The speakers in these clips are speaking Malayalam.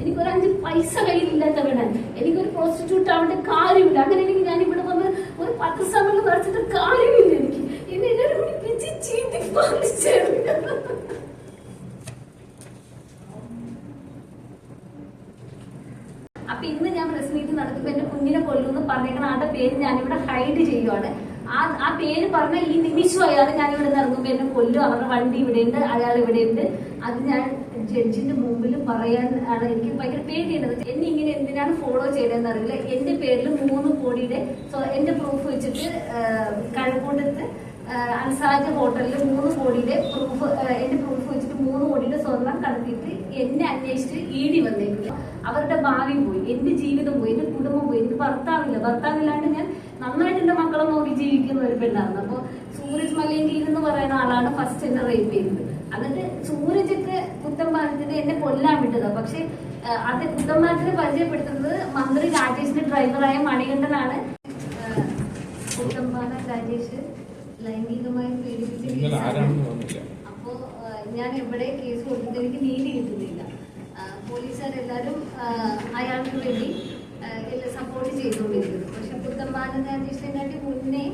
എനിക്കൊരു അഞ്ച് പൈസ കയ്യിൽ ഇല്ലാത്തവനാണ് എനിക്കൊരു പ്രോസ്റ്റിറ്റ്യൂട്ട് ആവേണ്ട കാര്യമില്ല. അങ്ങനെ എനിക്ക് ഞാൻ ഇവിടെ വന്ന് ഒരു പത്ത് സമയം നിറച്ചിട്ട് കാര്യമില്ല എനിക്ക്. എന്നെ കൂടി അപ്പൊ ഇന്ന് ഞാൻ പ്രസ് മീറ്റ് നടത്തുമ്പോ എന്റെ കുഞ്ഞിനെ കൊല്ലുമെന്ന് പറഞ്ഞേക്കണ ആളുടെ പേര് ഞാനിവിടെ ഹൈഡ് ചെയ്യുവാണ്. ആ ആ പേര് പറഞ്ഞ ഈ നിമിഷം അയാൾ ഞാൻ ഇവിടെ ഇറങ്ങുമ്പോ എന്നെ കൊല്ലും അവരുടെ വണ്ടി ഇവിടെ ഉണ്ട് അയാൾ ഇവിടെ ഉണ്ട് അത് ഞാൻ ജഡ്ജിന്റെ മുമ്പിൽ പറയാൻ ആണ് എനിക്ക് ഭയങ്കര പേടിയുള്ളത് എന്നെ ഇങ്ങനെ എന്തിനാണ് ഫോളോ ചെയ്തതെന്ന് അറിയില്ല. എന്റെ പേരിൽ മൂന്ന് കോടിയുടെ എന്റെ പ്രൂഫ് വെച്ചിട്ട് കഴക്കൂട്ടത്ത് അൻസാജ് ഹോട്ടലിൽ മൂന്ന് കോടിയുടെ പ്രൂഫ് എന്റെ പ്രൂഫ് വെച്ചിട്ട് മൂന്ന് കോടിയുടെ സ്വർണം കടത്തിയിട്ട് എന്നെ അന്വേഷിച്ച് ഈടി വന്നേക്കില്ല അവരുടെ ഭാവി പോയി. എന്റെ ജീവിതം പോയി. എന്റെ കുടുംബം പോയി. എനിക്ക് ഭർത്താവില്ല. ഭർത്താവില്ലാണ്ട് ഞാൻ നന്നായിട്ട് എന്റെ മക്കളെ നോക്കി ജീവിക്കുന്ന ഒരു പെണ്ണായിരുന്നു അപ്പൊ സൂരജ് മലയൻ എന്ന് പറയുന്ന ആളാണ് ഫസ്റ്റ് എന്നെ റേപ്പ് ചെയ്തത്. എന്നിട്ട് സൂരജൊക്കെ കുറ്റംപാലത്തിന് എന്നെ കൊല്ലാൻ വിട്ടതാ. പക്ഷെ അത് കുറ്റംപാലത്തിന് പരിചയപ്പെടുത്തുന്നത് മന്ത്രി രാജേഷിന്റെ ഡ്രൈവറായ മണികണ്ഠനാണ്. കുറ്റംപാല രാജേഷ് ലൈംഗികമായി പീഡിപ്പിച്ച അപ്പോ ഞാൻ എവിടെ കേസ് കൊടുത്തത് എനിക്ക് നീതി കിട്ടുന്നില്ല. പോലീസുകാർ ആ, അയാൾക്ക് വേണ്ടി സപ്പോർട്ട് ചെയ്തുകൊണ്ടിരിക്കുന്നു. പക്ഷെ പുത്തമ്പാലൻ രാജേഷിനെക്കാട്ടി മുന്നേ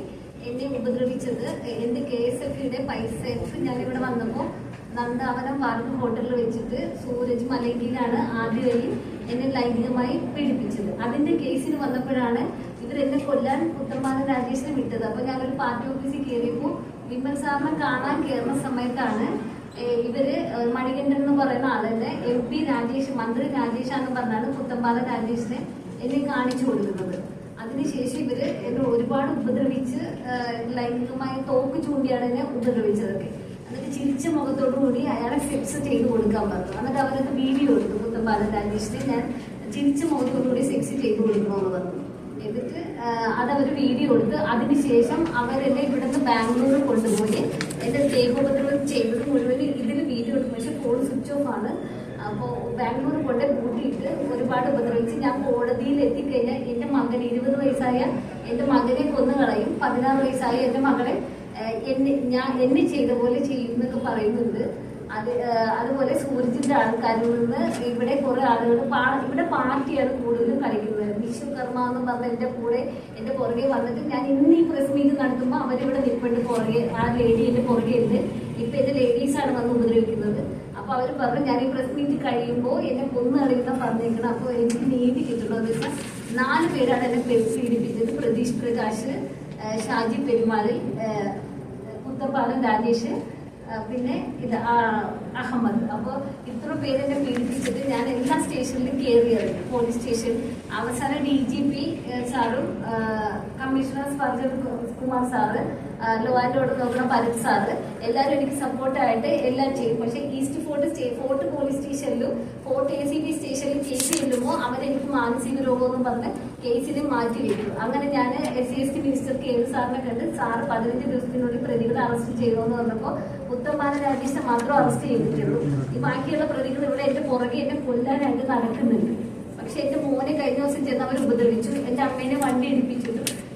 എന്നെ ഉപദ്രവിച്ചത് എന്റെ കെ എസ് എഫ് യുടെ പൈസ ഞാനിവിടെ വന്നപ്പോ നന്ദാവനം പാർക്ക് ഹോട്ടലിൽ വെച്ചിട്ട് സൂരജ് മലങ്കിലാണ് ആദ്യമായി എന്നെ ലൈംഗികമായി പീഡിപ്പിച്ചത്. അതിന്റെ കേസിന് വന്നപ്പോഴാണ് ഇവർ എന്നെ കൊല്ലാൻ പുത്രമാന രാജേഷിനെ വിട്ടത്. അപ്പൊ ഞാനൊരു പാർട്ടി ഓഫീസിൽ കയറിയപ്പോൾ വിമൽ സാറിനെ കാണാൻ കയറുന്ന സമയത്താണ് ഇവർ മണികണ്ഠൻ എന്ന് പറയുന്ന ആളെന്നെ എം പി രാജേഷ് മന്ത്രി രാജേഷ് ആണെന്ന് പറഞ്ഞാണ് പുത്തമ്പാല രാജേഷിനെ എന്നെ കാണിച്ചു കൊടുക്കുന്നത്. അതിനുശേഷം ഇവർ എന്നെ ഒരുപാട് ഉപദ്രവിച്ച് ലൈംഗികമായി തോക്ക് ചൂണ്ടിയാണ് എന്നെ ഉപദ്രവിച്ചതൊക്കെ. എന്നിട്ട് ചിരിച്ച മുഖത്തോടു കൂടി അയാളെ സെക്സ് ചെയ്ത് കൊടുക്കാൻ പറഞ്ഞു. എന്നിട്ട് അവരൊക്കെ വീഡിയോ എടുത്തു. മൊത്തം രാജേഷിനെ ഞാൻ ചിരിച്ച മുഖത്തോടു കൂടി സെക്സ് ചെയ്ത് കൊടുക്കണമെന്ന് പറഞ്ഞു. എന്നിട്ട് അതവർ വീഡിയോ എടുത്ത് അതിനുശേഷം അവരെന്നെ ഇവിടുന്ന് ബാംഗ്ലൂർ കൊണ്ടുപോയി. എന്റെ ദേഹോപദ്രവം ചെയ്തത് മുഴുവൻ ഇതിൽ വീഡിയോ എടുക്കും. പക്ഷെ ഫോൺ സ്വിച്ച് ഓഫ് ആണ്. അപ്പോൾ ബാംഗ്ലൂർ കൊണ്ട് കൂട്ടിയിട്ട് ഒരുപാട് ഉപദ്രവിച്ച് ഞാൻ കോടതിയിൽ എത്തിക്കഴിഞ്ഞാൽ എന്റെ മകൻ ഇരുപത് വയസ്സായ എന്റെ മകനെ കൊന്നു കളയും പതിനാറ് വയസ്സായ എന്റെ മകളെ എന്നെ ഞാൻ എന്നെ ചെയ്ത പോലെ ചെയ്യുന്നൊക്കെ പറയുന്നുണ്ട്. അത് അതുപോലെ സൂരജിന്റെ ആൾക്കാരിൽ നിന്ന് ഇവിടെ കുറെ ആളുകൾ ഇവിടെ പാർട്ടിയാണ് കൂടുതലും കളിക്കുന്നത്. വിശ്വകർമ്മ എന്ന് പറഞ്ഞ എന്റെ കൂടെ എന്റെ പുറകെ വന്നിട്ട് ഞാൻ ഇന്ന് ഈ പ്രസ് മീറ്റ് നടത്തുമ്പോൾ അവരിവിടെ നിൽപ്പുണ്ട് പുറകെ. ആ ലേഡി എന്റെ പുറകെ ഉണ്ട്. ഇപ്പൊ എന്റെ ലേഡീസാണ് വന്ന് ഉപദ്രവിക്കുന്നത്. അപ്പൊ അവർ പറഞ്ഞു ഞാൻ ഈ പ്രസ് മീറ്റ് കഴിയുമ്പോൾ എന്നെ കൊന്നറിയുന്ന പറഞ്ഞേക്കണം. അപ്പൊ എനിക്ക് നീതി കിട്ടണമെന്ന് വെച്ചാൽ നാല് പേരാണ് എന്നെ പീഡിപ്പിച്ചത് പ്രതീഷ് പ്രകാശ് ഷാജി പെരുമാളിൽ ഏഹ് കുത്തപ്പാലം രാജേഷ് പിന്നെ ഇത് അഹമ്മദ്. അപ്പോൾ ഇത്ര പേരെന്നെ പീഡിപ്പിച്ചിട്ട് ഞാൻ എല്ലാ സ്റ്റേഷനിലും കയറി ഇറങ്ങി പോലീസ് സ്റ്റേഷൻ. അവസാനം ഡി ജി പി സാറും കമ്മീഷണർ സ്പർജൻ കുമാർ സാറ് ആ, ലോ ആൻഡ് ഓർഡർ സാറ്. എല്ലാവരും എനിക്ക് സപ്പോർട്ടായിട്ട് എല്ലാം ചെയ്യും. പക്ഷേ east fort stay fort police സ്റ്റേഷനിലും ഫോർട്ട് എ സി ബി സ്റ്റേഷനിലും കേസ് ചെല്ലുമ്പോൾ അവരെനിക്ക് മാനസിക രോഗമെന്ന് പറഞ്ഞ് കേസിനെ മാറ്റി വയ്ക്കും അങ്ങനെ ഞാൻ S C S T minister K L സാറിനെ കണ്ട് സാർ പതിനഞ്ച് ദിവസത്തിനുള്ളിൽ പ്രതികളെ അറസ്റ്റ് ചെയ്യണമെന്ന് പറഞ്ഞപ്പോൾ ഉത്തമാന രാജേഷിനെ മാത്രം അറസ്റ്റ് ചെയ്തിട്ടുള്ളൂ. ഈ ബാക്കിയുള്ള പ്രതികൾ ഇവിടെ എന്റെ പുറകെ എന്നെ കൊല്ലാനായിട്ട് നടക്കുന്നുണ്ട്. പക്ഷെ എന്റെ മോനെ കഴിഞ്ഞ ദിവസം ചെന്ന് അവർ ഉപദ്രവിച്ചു. എന്റെ അമ്മേനെ വണ്ടി ഇടിപ്പിച്ചിട്ടു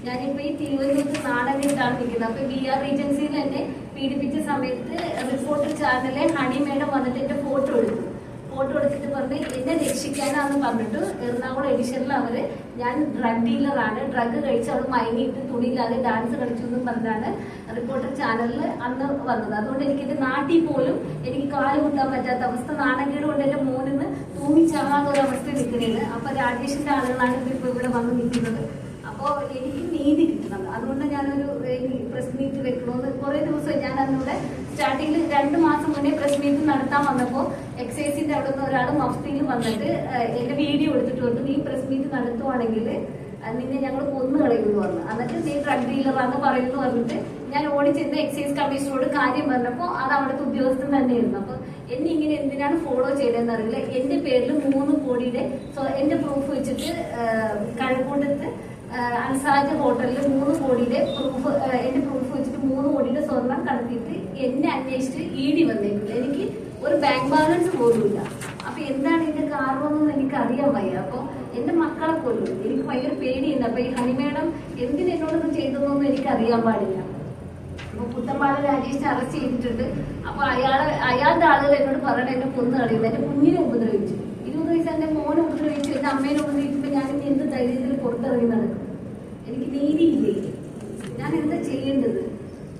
ഞാനിപ്പോ ഈ തിരുവനന്തപുരത്ത് നാടകത്തിലാണ് നിൽക്കുന്നത്. അപ്പൊ ബി ആർ ഏജൻസിയിൽ എന്നെ പീഡിപ്പിച്ച സമയത്ത് റിപ്പോർട്ടർ ചാനലിലെ ഹണി മേഡം വന്നിട്ട് എന്റെ ഫോട്ടോ എടുത്തു. ഫോട്ടോ എടുത്തിട്ട് പറഞ്ഞ് എന്നെ രക്ഷിക്കാനാന്ന് പറഞ്ഞിട്ട് എറണാകുളം എഡിഷനിൽ അവർ ഞാൻ ഡ്രഗ് ഡീലറാണ് ഡ്രഗ് കഴിച്ച് അവൾ മയങ്ങിയിട്ട് തുണിയില്ലാതെ ഡാൻസ് കളിച്ചു എന്നും പറഞ്ഞാണ് റിപ്പോർട്ടർ ചാനലിൽ അന്ന് വന്നത്. അതുകൊണ്ട് എനിക്ക് എന്റെ നാട്ടിൽ പോലും എനിക്ക് കാൽ കൂട്ടാൻ പറ്റാത്ത അവസ്ഥ. നാണക്കേട് കൊണ്ട് എന്റെ മോനിന്ന് തൂങ്ങിച്ചാകാത്ത ഒരു അവസ്ഥ നിൽക്കുന്നത് അപ്പൊ രാജേഷിന്റെ ആളുകളാണ് ഇപ്പൊ ഇവിടെ വന്ന് നിൽക്കുന്നത്. അപ്പോ എനിക്ക് നീതി കിട്ടുന്നത് അതുകൊണ്ട് ഞാനൊരു പ്രസ് മീറ്റ് വെക്കണമെന്ന് കുറെ ദിവസം ഞാൻ അതിലൂടെ സ്റ്റാർട്ടിങ്ങിൽ രണ്ട് മാസം മുന്നേ പ്രസ് മീറ്റ് നടത്താൻ വന്നപ്പോൾ എക്സൈസിന്റെ അവിടെ നിന്ന് ഒരാൾ മഫ്തിയിൽ വന്നിട്ട് എന്റെ വീഡിയോ എടുത്തിട്ട് വന്നു നീ പ്രസ് മീറ്റ് നടത്തുവാണെങ്കിൽ നിന്നെ ഞങ്ങൾ കൊന്നു കളയുമെന്ന് പറഞ്ഞു. എന്നിട്ട് നീ ഡ്രഗ് ഡീലറാന്ന് പറയുന്നു പറഞ്ഞിട്ട് ഞാൻ ഓടിച്ചെന്ന് എക്സൈസ് കമ്മീഷനോട് കാര്യം പറഞ്ഞപ്പോൾ അത് അവിടുത്തെ ഉദ്യോഗസ്ഥൻ തന്നെയായിരുന്നു. അപ്പൊ എന്നെ ഇങ്ങനെ എന്തിനാണ് ഫോളോ ചെയ്തതെന്ന് അറിയില്ല. എന്റെ പേരിൽ മൂന്ന് കോടിയുടെ സോ എന്റെ പ്രൂഫ് വെച്ചിട്ട് കഴിവുകൊണ്ടിട്ട് അൻസാജ് ഹോട്ടലിൽ മൂന്ന് കോടിയുടെ പ്രൂഫ് എന്റെ പ്രൂഫ് വെച്ചിട്ട് മൂന്ന് കോടിയുടെ സ്വർണം കടത്തിയിട്ട് എന്നെ അന്വേഷിച്ച് ഇ ഡി വന്നേക്കില്ല എനിക്ക് ഒരു ബാങ്ക് ബാലൻസ് പോലും ഇല്ല അപ്പൊ എന്താണ് ഇതിന്റെ കാരണമെന്ന് എനിക്ക് അറിയാൻ വയ്യ. അപ്പൊ എന്റെ മക്കളെ കൊല്ലും എനിക്ക് ഭയങ്കര പേടിയുണ്ട്. അപ്പൊ ഈ ഹണിമേഡം എന്നോടൊന്ന് ചെയ്തതെന്നൊന്നും എനിക്ക് അറിയാൻ പാടില്ല. പുത്തമ്പാല രാജേഷിനെ അറസ്റ്റ് ചെയ്തിട്ടുണ്ട്. അപ്പൊ അയാൾ അയാളുടെ ആളുകൾ എന്നോട് പറയണ എന്നെ കൊന്നു കളയുന്നത് എന്റെ കുഞ്ഞിനെ ഉപദ്രവിച്ചു. ഇരുപത് വയസ്സ് എന്റെ മോനെ ഉപദ്രവിച്ചു. എന്റെ അമ്മേനെ ഉപദ്രവിക്കുമ്പോ ഞാൻ ഇനി എന്ത് ധൈര്യത്തിൽ പുറത്തിറങ്ങി നടക്കും? എനിക്ക് നീതിയില്ലേ ഞാൻ എന്താ ചെയ്യേണ്ടത്?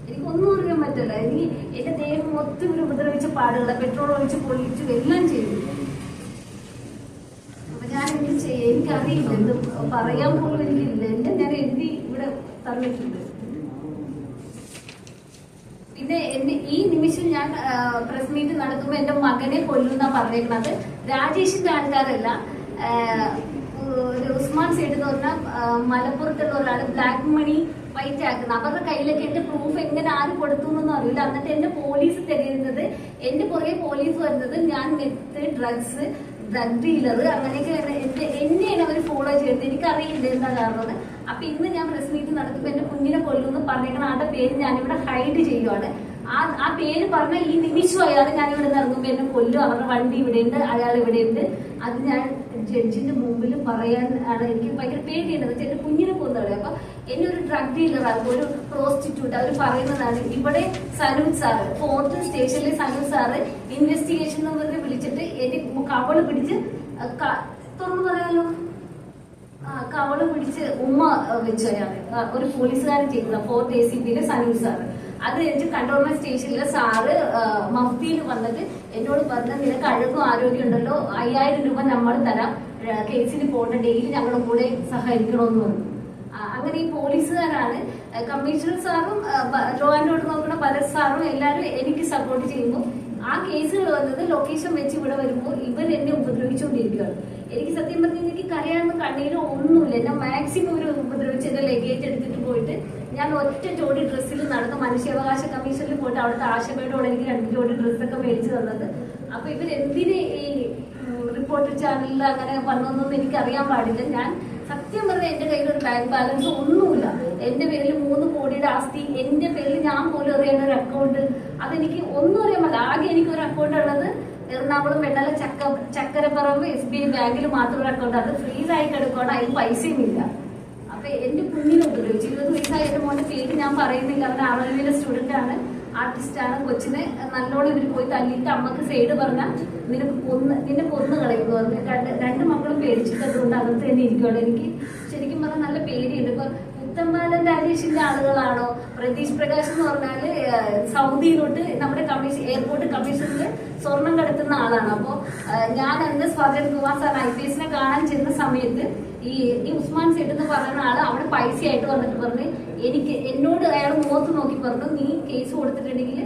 എനിക്കൊന്നും അറിയാൻ പറ്റില്ല. എനിക്ക് എന്റെ ദേഹം മൊത്തം ഇവർ ഉപദ്രവിച്ച പാടുകള. പെട്രോൾ ഒഴിച്ച് പൊളിച്ചു എല്ലാം ചെയ്തു. അപ്പൊ ഞാൻ എന്ത് ചെയ്യും? എനിക്കറിയില്ല. എന്ത് പറയാൻ പോലും എനിക്കില്ല. എന്റെ ഞാൻ എഴുതി ഇവിടെ തന്നിട്ടുണ്ട് പിന്നെ എന്റെ ഈ നിമിഷം ഞാൻ പ്രസ് മീറ്റ് നടത്തുമ്പോൾ എന്റെ മകനെ കൊല്ലുന്ന പറഞ്ഞിരിക്കുന്നത് രാജേഷിന്റെ ആൾക്കാരല്ല ഒരു ഉസ്മാൻ സൈഡ് എന്ന് പറഞ്ഞാൽ മലപ്പുറത്തുള്ള ഒരാൾ ബ്ലാക്ക് മണി വൈറ്റ് ആക്കുന്നത് അവരുടെ കയ്യിലൊക്കെ എന്റെ പ്രൂഫ് എങ്ങനെ ആര് കൊടുത്തു എന്നൊന്നും അറിയില്ല. എന്നിട്ട് എന്റെ പോലീസ് തിരയുന്നത് എന്റെ പുറകെ പോലീസ് വരുന്നത് ഞാൻ മെത്ത് ഡ്രഗ്സ് ഡ്രഗ് ഡീലർ അങ്ങനെയൊക്കെ എന്റെ എന്നെയാണ് അവർ ഫോളോ ചെയ്യുന്നത് എനിക്കറിയില്ല എന്താ കാരണം അപ്പൊ ഇന്ന് ഞാൻ പ്രസ് മീറ്റ് നടത്തുമ്പോൾ എന്റെ കുഞ്ഞിനെ കൊല്ലുമെന്ന് പറഞ്ഞേക്കുന്ന ആളുടെ പേര് ഞാനിവിടെ ഹൈഡ് ചെയ്യുവാണ്. ആ ആ പേര് പറഞ്ഞ ഈ നിമിഷം അയാൾ ഞാൻ ഇവിടെ നിന്ന് ഇറങ്ങുമ്പോൾ എന്നെ കൊല്ലും. അവരുടെ വണ്ടി ഇവിടെ ഉണ്ട് അയാൾ ഇവിടെ ഉണ്ട് അത് ഞാൻ ജഡ്ജിന്റെ മുമ്പിൽ പറയാൻ ആണ് എനിക്ക് ഭയങ്കര പേടിയുണ്ട്. എന്റെ കുഞ്ഞിനെ കൊന്നോളെ അപ്പൊ എന്നെ ഒരു ഡ്രഗ് ഡീലറാണ് ഒരു പ്രോസ്റ്റിറ്റ്യൂട്ട് അവർ പറയുന്നതാണ് ഇവിടെ സനൂജ് സാറ് ഫോർത്ത് സ്റ്റേഷനിലെ സനൂജ് സാറ് ഇൻവെസ്റ്റിഗേഷൻ എന്ന് വിളിച്ചിട്ട് എന്റെ കവൾ പിടിച്ച് തുറന്നു പറയാലോ? കവൾ പിടിച്ച് ഉമ്മ വെച്ചു ഞാൻ ഒരു പോലീസുകാരൻ ചെയ്യുന്ന ഫോർത്ത് എ സി പിയിലെ സനിൽ സാറ് അത് കഴിഞ്ഞ് കണ്ടോൺമെന്റ് സ്റ്റേഷനിലെ സാറ് മഫ്തിയിൽ വന്നിട്ട് എന്നോട് പറഞ്ഞ നിനക്ക് അഴകും ആരോഗ്യം ഉണ്ടല്ലോ അയ്യായിരം രൂപ നമ്മൾ തരാം. കേസിന് പോകേണ്ട ഡെയിലി ഞങ്ങളുടെ കൂടെ സഹകരിക്കണമെന്ന് പറഞ്ഞു. അങ്ങനെ ഈ പോലീസുകാരാണ് കമ്മീഷണർ സാറും ലോ ആൻഡ് ഓർഡർ നോക്കുന്ന പല സാറും എല്ലാവരും എനിക്ക് സപ്പോർട്ട് ചെയ്യുമ്പോൾ ആ കേസുകൾ വന്നത് ലൊക്കേഷൻ വെച്ച് ഇവിടെ വരുമ്പോൾ ഇവൻ എന്നെ ഉപദ്രവിച്ചുകൊണ്ടിരിക്കുകയാണ് എനിക്ക് സത്യം പറഞ്ഞാൽ എനിക്ക് കരയാണെന്ന് കണ്ണീര് ഒന്നുമില്ല. എന്നെ മാക്സിമം ഒരു ഉപദ്രവിച്ച് എന്റെ ലഗേജ് എടുത്തിട്ട് പോയിട്ട് ഞാൻ ഒറ്റ ജോഡി ഡ്രസ്സിൽ നടന്ന മനുഷ്യാവകാശ കമ്മീഷനിൽ പോയിട്ട് അവിടുത്തെ ആശയോടെ എനിക്ക് രണ്ട് ജോഡി ഡ്രസ്സൊക്കെ മേടിച്ചു തന്നത്. അപ്പൊ ഇവർ എന്തിനെ ഈ റിപ്പോർട്ടർ ചാനലിൽ അങ്ങനെ വന്നതെന്നൊന്നും എനിക്ക് അറിയാൻ പാടില്ല. ഞാൻ സത്യം പറഞ്ഞ എന്റെ കയ്യിൽ ഒരു ബാങ്ക് ബാലൻസ് ഒന്നുമില്ല. എന്റെ പേരിൽ മൂന്ന് കോടിയുടെ ആസ്തി എന്റെ പേരിൽ ഞാൻ പോലും അറിയുന്ന ഒരു അക്കൗണ്ട് അതെനിക്ക് ഒന്നും അറിയാൻ ആകെ എനിക്ക് ഒരു അക്കൗണ്ട് ഉള്ളത് എറണാകുളം വെണ്ണല ചക്ക ചക്കരപ്പറമ്പ് എസ് ബി ഐ ബാങ്കിൽ മാത്രം ഒരു അക്കൗണ്ട് അത് ഫ്രീസ് ആയി കിടക്കുകയാണ് അതിൽ പൈസയും ഇല്ല. അപ്പൊ എന്റെ കുഞ്ഞിനെ ഉപദ്രവിച്ചു. ഇരുപത് വയസ്സായ എന്റെ മോന്റെ പേര് ഞാൻ പറയുന്നില്ല. അവൻ ആറരവിലെ സ്റ്റുഡന്റ് ആണ്. ആർട്ടിസ്റ്റാണ് കൊച്ചിനെ നല്ലോണം ഇവർ പോയി തല്ലിയിട്ട് അമ്മയ്ക്ക് സൈഡ് പറഞ്ഞാൽ നിനക്ക് കൊന്ന് നിന്നെ കൊന്നു കളയുന്നു പറഞ്ഞു. രണ്ട് രണ്ട് മക്കളും പേടിച്ചിട്ടുണ്ട് അകത്ത് തന്നെ ഇരിക്കുകയാണ് എനിക്ക് ശരിക്കും പറഞ്ഞാൽ നല്ല പേടിയുണ്ട് ഇപ്പൊ പുത്തമ്പാലൻ രാജേഷിന്റെ ആളുകളാണോ? പ്രതീഷ് പ്രകാശ് എന്ന് പറഞ്ഞാൽ സൗദിയിലോട്ട് നമ്മുടെ കമ്മീഷൻ എയർപോർട്ട് കമ്മീഷനിൽ സ്വർണം കടത്തുന്ന ആളാണ്. അപ്പോൾ ഞാൻ അന്ന് Swagat Kumar sir I P എസിനെ കാണാൻ ചെന്ന സമയത്ത് ഈ ഈ ഉസ്മാൻ സേട്ട് എന്ന് പറയുന്ന ആൾ അവിടെ പൈസ ആയിട്ട് വന്നിട്ട് പറഞ്ഞ് എനിക്ക് എന്നോട് അയാൾ മുഖത്ത് നോക്കി പറഞ്ഞു നീ കേസ് കൊടുത്തിട്ടുണ്ടെങ്കിൽ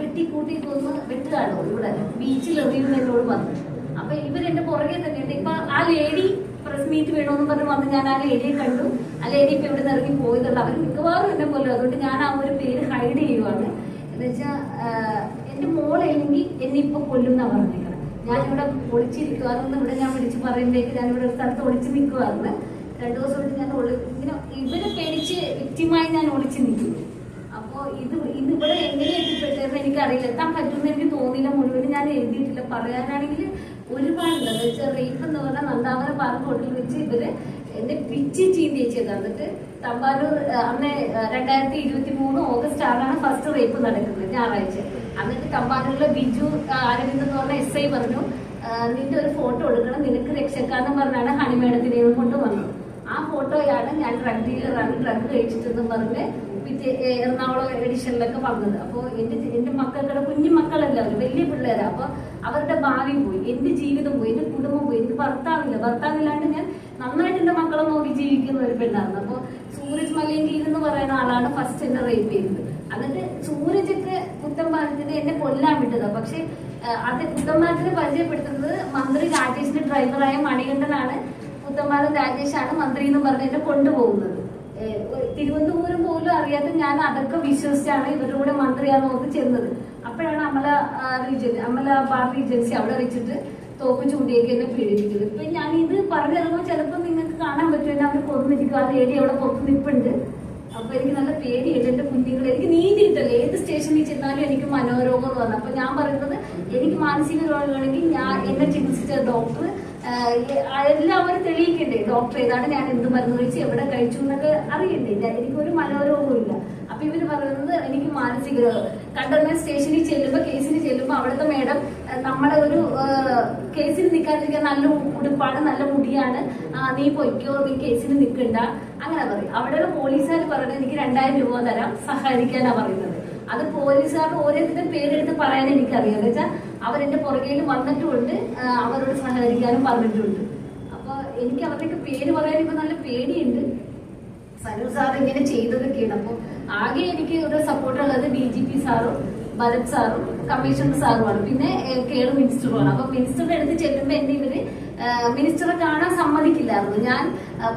വെട്ടിക്കൂട്ടി കൊന്ന് വെട്ടുകാണോ ഇവിടെ ബീച്ചിൽ എറിയുന്ന എന്നോട് പറഞ്ഞു. അപ്പൊ ഇവരെന്റെ പുറകെ തന്നെയുണ്ട്. ഇപ്പൊ ആ ലേഡി പ്രസ് മീറ്റ് വേണമെന്ന് പറഞ്ഞ് വന്ന് ഞാൻ ആ ലേഡിയെ കണ്ടു. ലേഡി ഇപ്പൊ ഇവിടെ നിന്ന് ഇറങ്ങി പോയതുള്ള അവർ മിക്കവാറും എന്നെ പോലും അതുകൊണ്ട് ഞാൻ ആ ഒരു പേര് ഹൈഡ് ചെയ്യുവാണ്. എന്നുവെച്ചാൽ എന്റെ മോളല്ലെങ്കിൽ എന്നെ ഇപ്പൊ കൊല്ലുന്ന പറഞ്ഞേക്കണം ഞാനിവിടെ ഒളിച്ചിരിക്കുവായിരുന്നു ഇവിടെ ഞാൻ വിളിച്ച് പറയുമ്പോഴേക്ക് ഞാൻ ഇവിടെ ഒരു സ്ഥലത്ത് ഒളിച്ച് നിൽക്കുവായിരുന്നു രണ്ടു ദിവസം കൊണ്ട് ഞാൻ ഒളി ഇങ്ങനെ ഇവരെ പേടിച്ച് വ്യക്തിമായി ഞാൻ ഒളിച്ച് നിൽക്കും. അപ്പോ ഇത് ഇത് ഇവിടെ എങ്ങനെ എത്തിപ്പെട്ടതെന്ന് എനിക്കറിയില്ല. എത്താൻ പറ്റുമെന്ന് എനിക്ക് തോന്നിയില്ല. മുഴുവൻ ഞാൻ എഴുതിയിട്ടില്ല. പറയാനാണെങ്കിൽ ഒരുപാടുണ്ട്. എന്ന് വെച്ചാൽ റേപ്പ് എന്ന് പറഞ്ഞാൽ നന്ദാവന പാർക്ക് ഹോട്ടലിൽ വെച്ച് ഇവർ എന്നെ പിച്ച് ചീന്തിച്ചത് എന്നിട്ട് തമ്പാനൂർ അന്ന് രണ്ടായിരത്തി ഇരുപത്തി മൂന്ന് ഓഗസ്റ്റ് ആറാണ് ഫസ്റ്റ് റേപ്പ് നടക്കുന്നത് ഞായറാഴ്ച. എന്നിട്ട് തമ്പാനൂരിലെ ബിജു അരവിന്ദ് എന്ന് പറഞ്ഞ എസ് ഐ പറഞ്ഞു നിന്റെ ഒരു ഫോട്ടോ എടുക്കണം നിനക്ക് രക്ഷക്കാരെന്ന് പറഞ്ഞാണ് ഹണി മേഡത്തിനെ കൊണ്ട് വന്നത്. ഫോട്ടോയാണ് ഞാൻ ഡ്രഗ് റൺ ഡ്രഗ് കഴിച്ചിട്ടെന്ന് പറഞ്ഞ് പിറ്റേ എറണാകുളം എഡിഷനിലൊക്കെ വന്നത്. അപ്പോൾ എന്റെ എന്റെ മക്കളുടെ കുഞ്ഞു മക്കളല്ല അവർ വലിയ പിള്ളേരാണ് അപ്പോൾ അവരുടെ ഭാവി പോയി. എന്റെ ജീവിതം പോയി എന്റെ കുടുംബം പോയി എനിക്ക് ഭർത്താവില്ല. ഭർത്താവില്ലാണ്ട് ഞാൻ നന്നായിട്ട് എന്റെ മക്കളെ നോക്കി ജീവിക്കുന്ന ഒരു പെണ്ണായിരുന്നു. അപ്പോൾ സൂരജ് മലയങ്കീൽ എന്ന് പറയുന്ന ആളാണ് ഫസ്റ്റ് എന്നെ റേപ്പ് ചെയ്തത്. എന്നിട്ട് സൂരജൊക്കെ കുറ്റം പറഞ്ഞത് എന്നെ കൊല്ലാൻ വിട്ടതാ. പക്ഷെ അത് പറഞ്ഞത് പരിചയപ്പെടുത്തുന്നത് മന്ത്രി രാജേഷിന്റെ ഡ്രൈവറായ മണികണ്ഠനാണ്. പുത്തമ്പാലം രാജേഷാണ് മന്ത്രി എന്ന് പറഞ്ഞ് എന്നെ കൊണ്ടുപോകുന്നത്. തിരുവനന്തപുരം പോലും അറിയാതെ ഞാൻ അതൊക്കെ വിശ്വസിച്ചാണ് ഇവരുടെ കൂടെ മന്ത്രിയാണ് നോക്കി ചെന്നത്. അപ്പോഴാണ് അമല റീജൻ അമല ബാർ റീജൻസി അവിടെ വെച്ചിട്ട് തോക്ക് ചൂണ്ടിയൊക്കെ എന്നെ പീഡിപ്പിക്കുന്നത്. ഇപ്പൊ ഞാൻ ഇത് പറഞ്ഞിറങ്ങുമ്പോൾ ചിലപ്പോൾ നിങ്ങൾക്ക് കാണാൻ പറ്റും എന്നെ അവർ കൊന്നിരിക്കും ആ ലേഡി അവിടെ പുറത്ത് നിൽപ്പുണ്ട് അപ്പൊ എനിക്ക് നല്ല പേടിയുണ്ട് എന്റെ കുഞ്ഞുങ്ങൾ എനിക്ക് നീതി കിട്ടല്ലേ ഏത് സ്റ്റേഷനിൽ ചെന്നാലും എനിക്ക് മനോരോഗം എന്ന് പറഞ്ഞു അപ്പൊ ഞാൻ പറയുന്നത് എനിക്ക് മാനസിക രോഗമാണെങ്കിൽ ഞാൻ എന്നെ ചികിത്സിച്ച ഡോക്ടർ എല്ലാവരും തെളിയിക്കണ്ടേ? ഡോക്ടർ ഏതാണ് ഞാൻ എന്ത് മരുന്ന് കഴിച്ച് എവിടെ കഴിച്ചു എന്നൊക്കെ അറിയണ്ടേ? എനിക്ക് ഒരു മനോരോഗവും ഇല്ല അപ്പൊ ഇവർ പറയുന്നത് എനിക്ക് മാനസിക കണ്ടെന്ന സ്റ്റേഷനിൽ ചെല്ലുമ്പോ കേസിന് ചെല്ലുമ്പോ അവിടുത്തെ മേഡം നമ്മളെ ഒരു കേസിൽ നിൽക്കാതിരിക്കാൻ നല്ല ഉടുപ്പാണ് നല്ല മുടിയാണ്. നീ പൊയ്ക്കോ നീ കേസിന് നിൽക്കണ്ട. അങ്ങനെ പറയും. അവിടെയുള്ള പോലീസുകാർ പറയുന്നത് എനിക്ക് രണ്ടായിരം രൂപ തരാം സഹായിക്കാനാ പറയുന്നത്. അത് പോലീസുകാർ ഓരോരുത്തരുടെ പേരെടുത്ത് പറയാൻ എനിക്കറിയാം. എന്ന് വെച്ചാൽ അവരെന്റെ പുറകിൽ വന്നിട്ടുമുണ്ട്. അവരോട് സഹകരിക്കാനും പറഞ്ഞിട്ടുണ്ട് അപ്പൊ എനിക്ക് അവരുടെയൊക്കെ പേര് പറയാൻ ഇപ്പൊ നല്ല പേടിയുണ്ട്. സരൂർ സാർ ഇങ്ങനെ ചെയ്തതൊക്കെയാണ്. അപ്പൊ ആകെ എനിക്ക് ഒരു സപ്പോർട്ടുള്ളത് ബി ജി പി സാറും ഭരത് സാറും. കമ്മീഷണർ സാറുമാണ്. പിന്നെ കേളു മിനിസ്റ്ററുമാണ്. അപ്പൊ മിനിസ്റ്ററുടെ അടുത്ത് ചെല്ലുമ്പോ എന്നെ ഇവർ മിനിസ്റ്ററെ കാണാൻ സമ്മതിക്കില്ലായിരുന്നു. ഞാൻ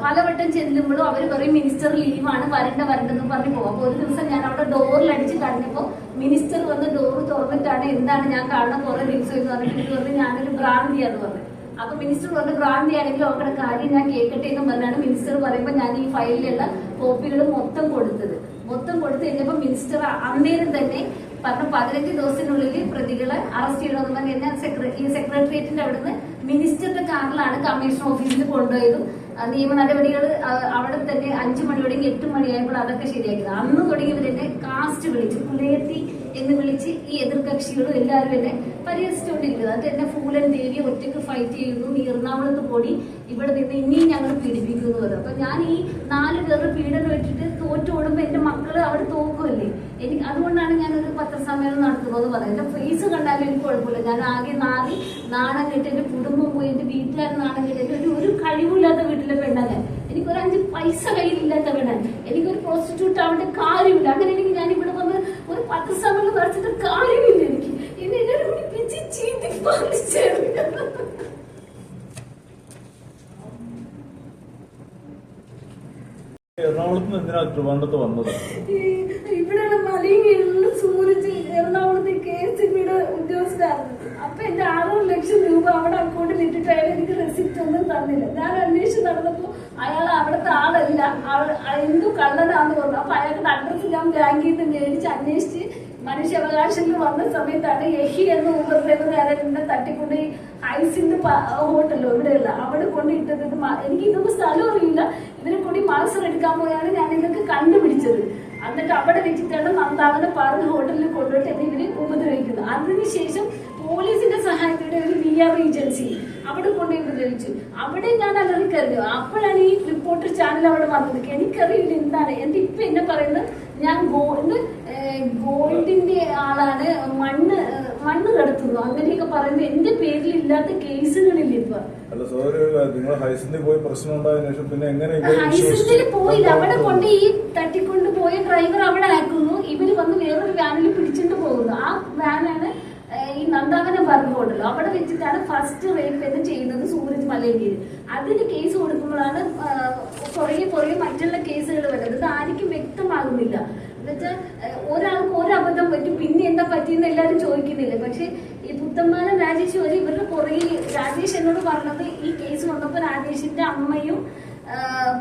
പലവട്ടം ചെല്ലുമ്പോഴും അവർ പറയും മിനിസ്റ്റർ ലീവാണ് വരണ്ട വരണ്ടെന്ന് പറഞ്ഞു പോകും. അപ്പൊ ഒരു ദിവസം ഞാൻ അവിടെ ഡോറിൽ അടിച്ച് കണ്ടപ്പോ മിനിസ്റ്റർ വന്ന് ഡോർ തുറന്നിട്ടാണ് എന്താണ് ഞാൻ കാണുന്ന കുറെ ദിവസം എന്ന് പറഞ്ഞിട്ട് പറഞ്ഞു ഞാനൊരു ഭ്രാന്തിയാന്ന് പറഞ്ഞു. അപ്പൊ മിനിസ്റ്റർ പറഞ്ഞു ഭ്രാന്തി ആണെങ്കിലും അവരുടെ കാര്യം ഞാൻ കേൾക്കട്ടെ എന്ന് പറഞ്ഞാണ് മിനിസ്റ്റർ പറയുമ്പോൾ ഞാൻ ഈ ഫയലിലുള്ള കോപ്പികൾ മൊത്തം കൊടുത്തത്. മൊത്തം കൊടുത്തു കഴിഞ്ഞപ്പോ മിനിസ്റ്റർ അന്നേരം തന്നെ പറഞ്ഞു പതിനഞ്ച് ദിവസത്തിനുള്ളിൽ പ്രതികളെ അറസ്റ്റ് ചെയ്യണമെന്ന് പറഞ്ഞ് എന്നെ സെക്രട്ടറി ഈ സെക്രട്ടേറിയറ്റിന്റെ അവിടുന്ന് മിനിസ്റ്ററുടെ കാറിലാണ് കമ്മീഷൻ ഓഫീസിൽ കൊണ്ടുപോയതും. നിയമ നടപടികൾ അവിടെ തന്നെ അഞ്ചു മണി തുടങ്ങി എട്ട് മണിയായപ്പോൾ അതൊക്കെ ശരിയാക്കിയത്. അന്ന് തുടങ്ങി ഇവരെന്നെ കാസ്റ്റ് വിളിച്ച്. പുലയത്തി എന്ന് വിളിച്ച് ഈ എതിർകക്ഷികളും എല്ലാവരും എന്നെ പരിഹസിച്ചുകൊണ്ടിരിക്കുന്നത്. അത് എന്നെ ഫൂലൻ ദേവി ഒറ്റയ്ക്ക് ഫൈറ്റ് ചെയ്യുന്നു. നീ എറണാകുളത്ത് പോടി ഇവിടെ നിന്ന് ഇനിയും ഞങ്ങൾ പീഡിപ്പിക്കുന്നു അപ്പൊ ഞാൻ ഈ നാല് പേരുടെ പീഡനം ഇട്ടിട്ട് തോറ്റോടുമ്പോ എന്റെ മക്കൾ അവിടെ തോക്കുമല്ലേ എനിക്ക് അതുകൊണ്ടാണ് ഞാൻ ഒരു പത്രസമ്മേളനം നടത്തുന്നത് പറയുന്നത് എന്റെ ഫേസ് കണ്ടാലും എനിക്ക് കുഴപ്പമില്ല. ഞാൻ ആകെ നാടി നാണം കെട്ടി എന്റെ കുടുംബം പോയി എന്റെ വീട്ടുകാർ നാണം കെട്ടി എന്റെ ഒരു ഒരു കഴിവില്ലാത്ത വീട്ടിലെ പെണ്ണാണ് ഞാൻ. എനിക്കൊരു അഞ്ച് പൈസ കയ്യിലില്ലാത്ത പെണ്ണാണ് എനിക്കൊരു പ്രോസ്റ്റിറ്റ്യൂട്ട് ആവേണ്ട കാര്യമില്ല. അങ്ങനെ എനിക്ക് ഞാൻ ഇവിടെ വന്ന് ഒരു പത്രസമ്മേളനം നടത്തിയിട്ട് കാര്യമില്ല എനിക്ക്. എന്നെ കൂടി പിച്ച്. എറണാകുളത്ത് നിന്ന് എന്തിനാ ട്രിവാൻഡ്രത്ത് വന്നത്? ഈ കീഴിൽ സൂരജ് എറണാകുളത്ത് കെ എസ് ബിയുടെ ഉദ്യോഗസ്ഥരായിരുന്നു. അപ്പൊ എന്റെ ആറര ലക്ഷം രൂപ അവിടെ അക്കൗണ്ടിൽ ഇട്ടിട്ട് എനിക്ക് റെസിപ്റ്റ് ഒന്നും തന്നില്ല. ഞാൻ അന്വേഷിച്ച് നടന്നപ്പോ അയാൾ അവിടുത്തെ ആളല്ല. എന്തോ കള്ളനാന്ന് പറഞ്ഞു. അപ്പൊ അയാളുടെ അഡ്രസ് ഞാൻ ബാങ്കിൽ നിന്ന് മേടിച്ച് അന്വേഷിച്ച് മനുഷ്യാവകാശത്തിൽ വന്ന സമയത്താണ് യഹി എന്ന ഊബർ എന്നെ തട്ടിക്കൊണ്ട് ഈ ഐസിന്റെ ഹോട്ടലോ ഇവിടെയുള്ള അവിടെ കൊണ്ട് ഇട്ടത്. എനിക്ക് ഇതൊന്നും സ്ഥലം അറിയില്ല. ഇതിനെ കൂടി മാസം എടുക്കാൻ പോയാണ് ഞാൻ ഇതൊക്കെ കണ്ടുപിടിച്ചത്. എന്നിട്ട് അവിടെ വെച്ചിട്ടാണ് നന്ദാവനെ പറഞ്ഞ് ഹോട്ടലിൽ കൊണ്ടുപോയിട്ട് എന്നെ ഇവർ ഉപദ്രവിക്കുന്നത് അതിനുശേഷം പോലീസിന്റെ സഹായത്തോടെ ഒരു വി ആർ ഏജൻസി അവിടെ കൊണ്ടുപോയി ഉപദ്രവിച്ചു അവിടെ ഞാൻ അലറിക്കറിഞ്ഞു അപ്പോഴാണ് ഈ റിപ്പോർട്ടർ ചാനൽ അവിടെ വന്നത്. എനിക്കറിയില്ല എന്താണ്. എന്റെ ഇപ്പൊ എന്നെ പറയുന്നത് ഞാൻ ഗോൾഡ് ഗോൾഡിന്റെ ആളാണ്. മണ്ണ് മണ്ണ് കടത്തുന്നു. അങ്ങനെയൊക്കെ പറയുന്നത് എന്റെ പേരിൽ ഇല്ലാത്ത കേസുകളില്ല ഇപ്പൊ. പോയില്ല. അവിടെ കൊണ്ട് ഈ തട്ടിക്കൊണ്ട് പോയ ഡ്രൈവർ അവിടെ ആക്കുന്നു ഇവർ വന്ന് വേറൊരു വാനിൽ പിടിച്ചിട്ട് പോകുന്നു. ആ വാനാണ് ഈ നന്ദാവനം പറഞ്ഞുകൊണ്ടല്ലോ. അവിടെ വെച്ചിട്ടാണ് ഫസ്റ്റ് റേപ്പ് എന്ന് ചെയ്യുന്നത് സൂരജ് മലയിൽ അതിന് കേസ് കൊടുക്കുമ്പോഴാണ് കുറേ പുറകെ മറ്റുള്ള കേസുകൾ വരുന്നത്. ഇത് ആർക്കും വ്യക്തമാകുന്നില്ല. എന്നുവെച്ചാൽ ഒരാൾക്ക് ഒരബദ്ധം പറ്റും പിന്നെ എന്താ പറ്റിയെന്ന് എല്ലാവരും ചോദിക്കുന്നില്ല. പക്ഷെ ഈ പുത്തമ്മാനം വരെ ഇവരുടെ പുറകെ രാജേഷ് എന്നോട് പറഞ്ഞത് ഈ കേസ് വന്നപ്പോൾ രാജേഷിന്റെ അമ്മയും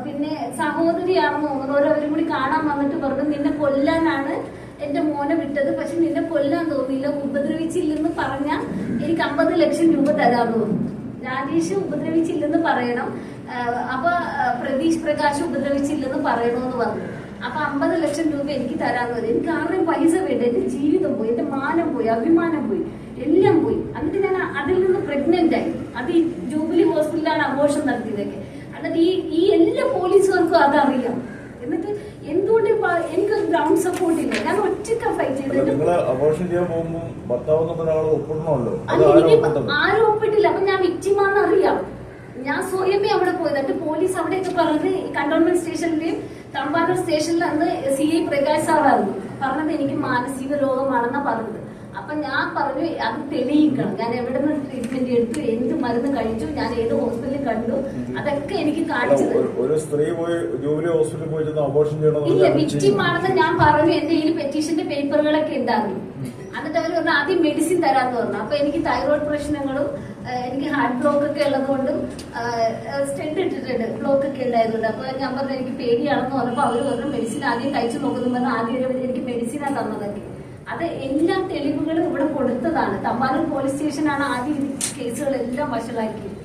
പിന്നെ സഹോദരിയാണെന്ന് തോന്നുന്നു. അവരും കൂടി കാണാൻ വന്നിട്ട് പറഞ്ഞു നിന്നെ കൊല്ലാനാണ് എന്റെ മോനെ വിട്ടത്. പക്ഷെ നിന്നെ കൊല്ലാൻ തോന്നിയില്ല. ഉപദ്രവിച്ചില്ലെന്ന് പറഞ്ഞാൽ എനിക്ക് അമ്പത് ലക്ഷം രൂപ തരാൻ തോന്നുന്നു രാജേഷ് ഉപദ്രവിച്ചില്ലെന്ന് പറയണം. അപ്പൊ പ്രതീഷ് പ്രകാശ് ഉപദ്രവിച്ചില്ലെന്ന് പറയണമെന്ന് പറഞ്ഞു. അപ്പൊ അമ്പത് ലക്ഷം രൂപ എനിക്ക് തരാന്ന് പറഞ്ഞു. എനിക്ക് ആരുടെയും പൈസ വേണ്ട. എന്റെ ജീവിതം പോയി എന്റെ മാനം പോയി അഭിമാനം പോയി എല്ലാം പോയി. എന്നിട്ട് ഞാൻ അതിൽ നിന്ന് പ്രഗ്നന്റ് ആയി. അത് ഈ ജൂബിലി ഹോസ്പിറ്റലിലാണ് ആഘോഷം നടത്തിയതൊക്കെ. എന്നിട്ട് ഈ ഈ എല്ലാ പോലീസുകാർക്കും അതറിയാം. എന്നിട്ട് എന്തുകൊണ്ട് എനിക്ക് ഗ്രൗണ്ട് സപ്പോർട്ട് ഇല്ല? ഞാൻ ഒറ്റയ്ക്ക് ഫൈറ്റ് ചെയ്തിട്ട് ആരാ ഒപ്പിട്ടില്ല. അപ്പൊ ഞാൻ വിക്റ്റിമാന്ന് അറിയാം. ഞാൻ സ്വയമേ അവിടെ പോയത് എന്നിട്ട് പോലീസ് അവിടെയൊക്കെ പറഞ്ഞത് കണ്ടോൺമെന്റ് സ്റ്റേഷനിലെയും തമ്പാനൂർ സ്റ്റേഷനിൽ അന്ന് സി ഐ പ്രകാശ് സാറായിരുന്നു പറഞ്ഞത് എനിക്ക് മാനസിക രോഗമാണെന്നാ പറഞ്ഞത്. അപ്പൊ ഞാൻ പറഞ്ഞു അത് തെളിയിക്കണം. ഞാൻ എവിടെ നിന്ന് ട്രീറ്റ്മെന്റ് എടുത്തു? എന്ത് മരുന്ന് കഴിച്ചു? ഞാൻ ഏത് ഹോസ്പിറ്റലിൽ കണ്ടു? അതൊക്കെ എനിക്ക് കാണിച്ചത്. സ്ത്രീ പോയി ജൂബിലി ഹോസ്പിറ്റലിൽ പോയി ചെന്ന് അബോർഷൻ ഇല്ല വിക്ടിം ആണെന്ന് ഞാൻ പറഞ്ഞു. എന്റെ ഈ പെറ്റീഷന്റെ പേപ്പറുകളൊക്കെ ഉണ്ടായിരുന്നു. എന്നിട്ട് അവർ പറഞ്ഞു ആദ്യം മെഡിസിൻ തരാന്ന് പറഞ്ഞു. അപ്പൊ എനിക്ക് തൈറോയ്ഡ് പ്രശ്നങ്ങളും എനിക്ക് ഹാർട്ട് ബ്ലോക്ക് ഒക്കെ ഉള്ളതുകൊണ്ടും സ്റ്റെന്റ് ഇട്ടിട്ടുണ്ട്. ബ്ലോക്ക് ഒക്കെ ഉണ്ടായതുകൊണ്ട്. അപ്പൊ ഞാൻ പറഞ്ഞു എനിക്ക് പേടിയാണെന്ന് പറഞ്ഞപ്പോ അവർ പറഞ്ഞു മെഡിസിൻ ആദ്യം കഴിച്ചു നോക്കുന്നു പറഞ്ഞു. ആദ്യം ഒരു എനിക്ക് മെഡിസിനാ തന്നതൊക്കെ. അത് എല്ലാ തെളിവുകളും ഇവിടെ കൊടുത്തതാണ്. തമ്പാനൂർ പോലീസ് സ്റ്റേഷനാണ് ആദ്യം കേസുകളെല്ലാം വഷളാക്കിയത്.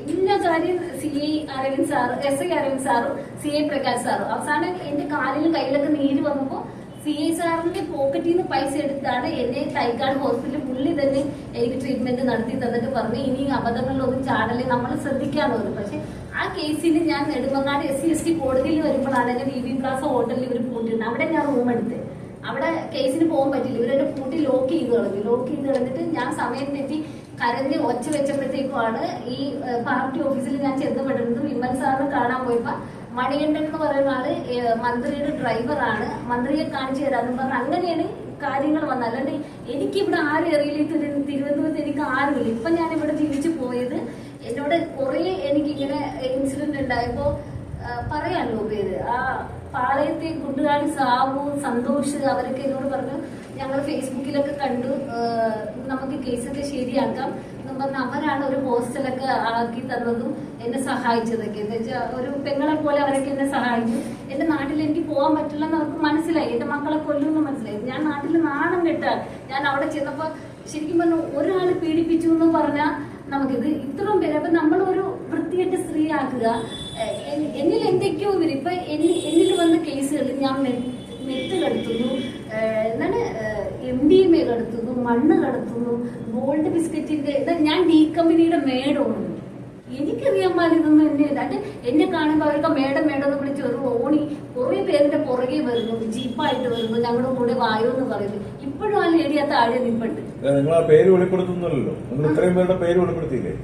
എല്ലാ കാര്യം C A Aravind sir S I Aravind സാറും സി എ പ്രകാശ് സാറും. അവസാനം എന്റെ കാലിലും കയ്യിലൊക്കെ നീര് വന്നപ്പോ സി എ സാറിന്റെ പോക്കറ്റിൽ നിന്ന് പൈസ എടുത്താണ് എന്നെ തൈക്കാട് ഹോസ്പിറ്റലിൽ പുള്ളി തന്നെ എനിക്ക് ട്രീറ്റ്മെന്റ് നടത്തി തന്നിട്ട് പറഞ്ഞു ഇനി അബദ്ധങ്ങളിലൊന്നും ചാടല്ലേ നമ്മൾ ശ്രദ്ധിക്കാന്ന് പറഞ്ഞു. പക്ഷെ ആ കേസിന് ഞാൻ Nedumangad S C S T കോടതിയിൽ വരുമ്പോഴാണ് എന്റെ വി വി പ്ലാസ ഹോട്ടലിൽ ഇവർ പൂട്ടിയിട്ടുണ്ട് അവിടെ ഞാൻ റൂം എടുത്ത്. അവിടെ കേസിന് പോകാൻ പറ്റില്ല ഇവരെന്നെ പൂട്ടി ലോക്ക് ചെയ്ത് കളഞ്ഞു. ലോക്ക് ചെയ്ത് കളഞ്ഞിട്ട് ഞാൻ സമയം തെറ്റി കരഞ്ഞ് ഒച്ച വെച്ചപ്പോഴത്തേക്കുമാണ് ഈ പാർട്ടി ഓഫീസിൽ ഞാൻ ചെന്നപ്പെടുന്നത് വിമൽ സാറിന് കാണാൻ പോയപ്പോ മണികണ്ഠൻ എന്ന് പറയുന്ന ആൾ മന്ത്രിയുടെ ഡ്രൈവറാണ് മന്ത്രിയെ കാണിച്ചു തരാമെന്ന് പറഞ്ഞ അങ്ങനെയാണ് കാര്യങ്ങൾ വന്നത്. അല്ലാണ്ട് എനിക്ക് ഇവിടെ ആരും അറിയില്ല. തിരു- തിരുവനന്തപുരത്ത് എനിക്ക് ആരുമില്ല ഇപ്പൊ ഞാൻ ഇവിടെ ജീവിച്ചു പോയത് എന്നോട് കുറെ എനിക്ക് ഇങ്ങനെ ഇൻസിഡന്റ് ഉണ്ടായപ്പോ ആ, പറയാലോ പേര് ആ പാളയത്തെ കൂട്ടുകാരി സാബു സന്തോഷ് അവരൊക്കെ എന്നോട് പറഞ്ഞു ഞങ്ങൾ ഫേസ്ബുക്കിലൊക്കെ കണ്ടു. നമുക്ക് കേസൊക്കെ ശരിയാക്കാം. പറഞ്ഞ അവരാണ് ഒരു ഹോസ്റ്റലൊക്കെ ആക്കി തന്നതും എന്നെ സഹായിച്ചതൊക്കെ. എന്ന് വെച്ചാൽ ഒരു പെങ്ങളെ പോലെ അവരൊക്കെ എന്നെ സഹായിച്ചു. എന്റെ നാട്ടിൽ എനിക്ക് പോകാൻ പറ്റില്ല എന്ന് അവർക്ക് മനസ്സിലായി. എന്റെ മക്കളെ കൊല്ലുമെന്ന് മനസ്സിലായി. ഞാൻ നാട്ടിൽ നാണം കെട്ടാൻ ഞാൻ അവിടെ ചെന്നപ്പോ ശരിക്കും പറഞ്ഞു ഒരാൾ പീഡിപ്പിച്ചു എന്ന് പറഞ്ഞാൽ നമുക്കിത് ഇത്രയും പേര്. അപ്പൊ നമ്മളൊരു വൃത്തികെട്ട സ്ത്രീ ആക്കുക എന്നിൽ എന്തൊക്കെയോ വരും ഇപ്പൊ എന്നിൽ വന്ന കേസുകളിൽ ഞാൻ മെത്ത് കടത്തുന്നു. എന്താണ് എം ഡി എം എ കടത്തുന്നു മണ്ണ് കടത്തുന്നു ഗോൾഡ് ബിസ്ക്കറ്റിന്റെ ഞാൻ ഡി കമ്പനിയുടെ മേഡമാണ്. എനിക്കറിയാൻ പാടിതൊന്നും എന്നെ അല്ലാണ്ട് എന്നെ കാണുമ്പോൾ അവരൊക്കെ മേഡം മേഡം എന്ന് വിളിച്ച് ഒരു ഓണി. കുറെ പേരുടെ പുറകെ വരുന്നു ജീപ്പായിട്ട് വരുന്നു ഞങ്ങളുടെ കൂടെ വായോ എന്ന് പറയുന്നു. ഇപ്പോഴും ആ ലേഡി ആ താഴെ നിൽപ്പുണ്ട് നിങ്ങൾ ആ പേര് വെളിപ്പെടുത്തുന്നല്ലോ. നിങ്ങൾ ഇത്രയും പേരുടെ പേര് വെളിപ്പെടുത്തിയില്ലേ?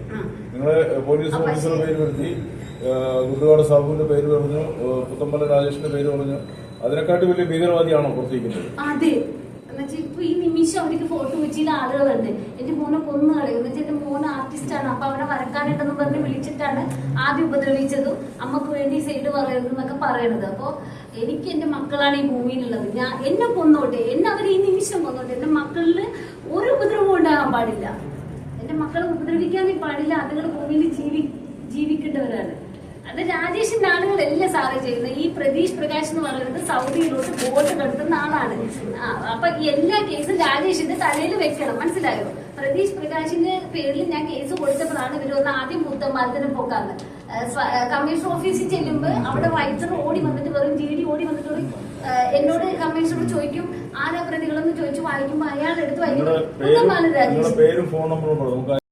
ആ. നിങ്ങളെ പോലീസ് ഓഫീസറുടെ പേര് വരുത്തി. ഗുരുവാട് സാബുവിന്റെ പേര് പറഞ്ഞു പുത്തമ്പല രാജേഷിന്റെ പേര് പറഞ്ഞു. അതിനെക്കാട്ടി വലിയ ഭീകരവാദിയാണോ പുറത്തേക്കുന്നത് അതെ. ഇപ്പൊ ഈ നിമിഷം അവർക്ക് ഫോട്ടോ വെച്ചില്ല ആളുകളുണ്ട്. എന്റെ മോനെ കൊന്നു കളയും. എന്നുവെച്ചാൽ എന്റെ മോൻ ആർട്ടിസ്റ്റാണ് അപ്പൊ അവനെ വരക്കാനുണ്ടെന്ന് പറഞ്ഞ് വിളിച്ചിട്ടാണ് ആദ്യം ഉപദ്രവിച്ചതും. അമ്മയ്ക്ക് വേണ്ടി സൈഡ് പറയരുത് എന്നൊക്കെ പറയണത്. അപ്പൊ എനിക്ക് എന്റെ മക്കളാണ് ഈ ഭൂമിയിലുള്ളത്. ഞാൻ എന്നെ കൊന്നോട്ടെ. എന്നെ അവർ ഈ നിമിഷം കൊന്നോട്ടെ. എന്റെ മക്കളിൽ ഒരു ഉപദ്രവം ഉണ്ടാകാൻ പാടില്ല. എന്റെ മക്കളെ ഉപദ്രവിക്കാൻ പാടില്ല. അതുങ്ങൾ ഭൂമിയിൽ ജീവി ജീവിക്കേണ്ടവരാണ്. അത് രാജേഷിന്റെ എല്ലാം സാറേ ചെയ്യുന്നത്? ഈ പ്രതീഷ് പ്രകാശ് എന്ന് പറയുന്നത് സൗദിയിലോട്ട് ബോട്ട് നടത്തുന്ന ആളാണ്. അപ്പൊ എല്ലാ കേസും രാജേഷിന്റെ തലയിൽ വെക്കണം. മനസ്സിലായോ? പ്രതീഷ് പ്രകാശിന്റെ പേരിൽ ഞാൻ കേസ് കൊടുത്തപ്പോഴാണ് ഇവർ ഒന്ന് ആദ്യം പുത്തമ്പാലത്തിന് പോക്കാന്ന്. കമ്മീഷണർ ഓഫീസിൽ ചെല്ലുമ്പോൾ അവിടെ വൈറ്റർ ഓടി വന്നിട്ട് വെറും ജി ഡി ഓടി വന്നിട്ട് എന്നോട് കമ്മീഷനോട് ചോദിക്കും ആരാ പ്രതികളെന്ന് ചോദിച്ചു വായിക്കുമ്പോൾ നിങ്ങളുടെ വായിക്കും പേരും ഫോൺ നമ്പറും